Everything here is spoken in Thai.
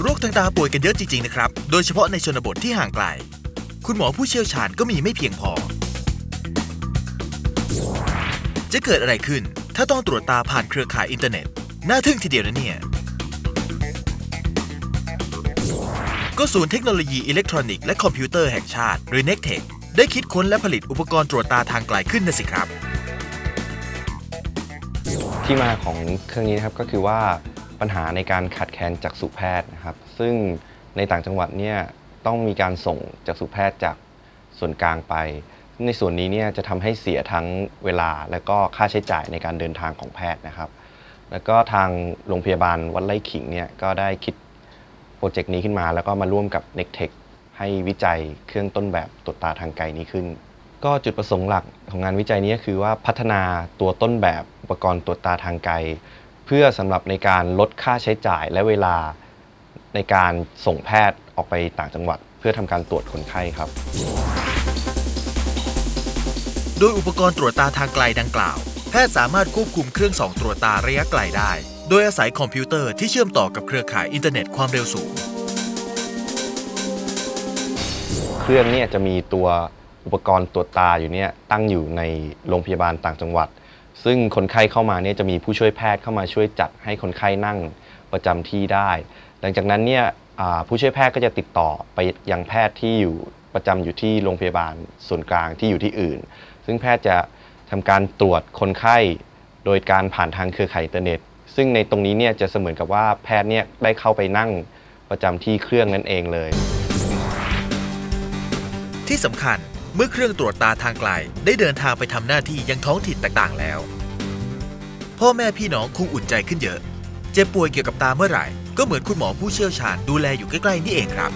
โรคทางตาป่วยกันเยอะจริง ๆ นะครับ โดยเฉพาะในชนบทที่ห่างไกล คุณหมอผู้เชี่ยวชาญก็มีไม่เพียงพอ จะเกิดอะไรขึ้น ถ้าต้องตรวจตาผ่านเครือข่ายอินเทอร์เน็ต น่าทึ่งทีเดียวนะเนี่ย ก็ศูนย์เทคโนโลยีอิเล็กทรอนิกส์และคอมพิวเตอร์แห่งชาติ หรือ NECTEC ได้คิดค้นและผลิตอุปกรณ์ตรวจตาทางไกลขึ้นนะสิครับ ที่มาของเครื่องนี้นะครับก็คือว่าปัญหาในการขาดแคลนจักษุแพทย์นะครับ ซึ่งในต่างจังหวัดเนี่ยต้องมีการส่งจักษุแพทย์จากส่วนกลางไปในส่วนนี้เนี่ยจะทำให้เสียทั้งเวลาและก็ค่าใช้จ่ายในการเดินทางของแพทย์นะครับ แล้วก็ทางโรงพยาบาลวัดไร่ขิงเนี่ยก็ได้คิดโปรเจกต์นี้ขึ้นมาแล้วก็มาร่วมกับ n e c t e c h ให้วิจัยเครื่องต้นแบบตรวจตาทางไกลนี้ขึ้น ก็จุดประสงค์หลักของงานวิจัยนี้ก็คือว่าพัฒนาตัวต้นแบบ อุปกรณ์ตรวจตาทางไกล เพื่อสำหรับในการลดค่าใช้จ่ายและเวลาในการส่งแพทย์ออกไปต่างจังหวัด เพื่อทำการตรวจคนไข้ครับ โดยอุปกรณ์ตรวจตาทางไกลดังกล่าว แพทย์สามารถควบคุมเครื่องส่องตรวจตาระยะไกลได้ โดยอาศัยคอมพิวเตอร์ที่เชื่อมต่อกับเครือข่ายอินเทอร์เน็ตความเร็วสูง เครื่องเนี่ยจะมีตัวอุปกรณ์ตรวจตาอยู่เนี่ยตั้งอยู่ในโรงพยาบาลต่างจังหวัด ซึ่งคนไข้เข้ามาเนี่ยจะมีผู้ช่วยแพทย์เข้ามาช่วยจัดให้คนไข้นั่งประจำที่ได้ หลังจากนั้นเนี่ยผู้ช่วยแพทย์ก็จะติดต่อไปยังแพทย์ที่อยู่ประจำอยู่ที่โรงพยาบาลส่วนกลางที่อยู่ที่อื่น ซึ่งแพทย์จะทำการตรวจคนไข้โดยการผ่านทางเครือข่ายอินเทอร์เน็ต ซึ่งในตรงนี้เนี่ยจะเสมือนกับว่าแพทย์เนี่ยได้เข้าไปนั่งประจำที่เครื่องนั่นเองเลย ที่สำคัญ เมื่อเครื่องตรวจตาทางไกล ได้เดินทางไปทำหน้าที่ยังท้องถิ่นต่างๆแล้ว พ่อแม่พี่น้องคงอุ่นใจขึ้นเยอะ เจ็บป่วยเกี่ยวกับตาเมื่อไหร่ ก็เหมือนคุณหมอผู้เชี่ยวชาญดูแลอยู่ใกล้ๆนี่เองครับ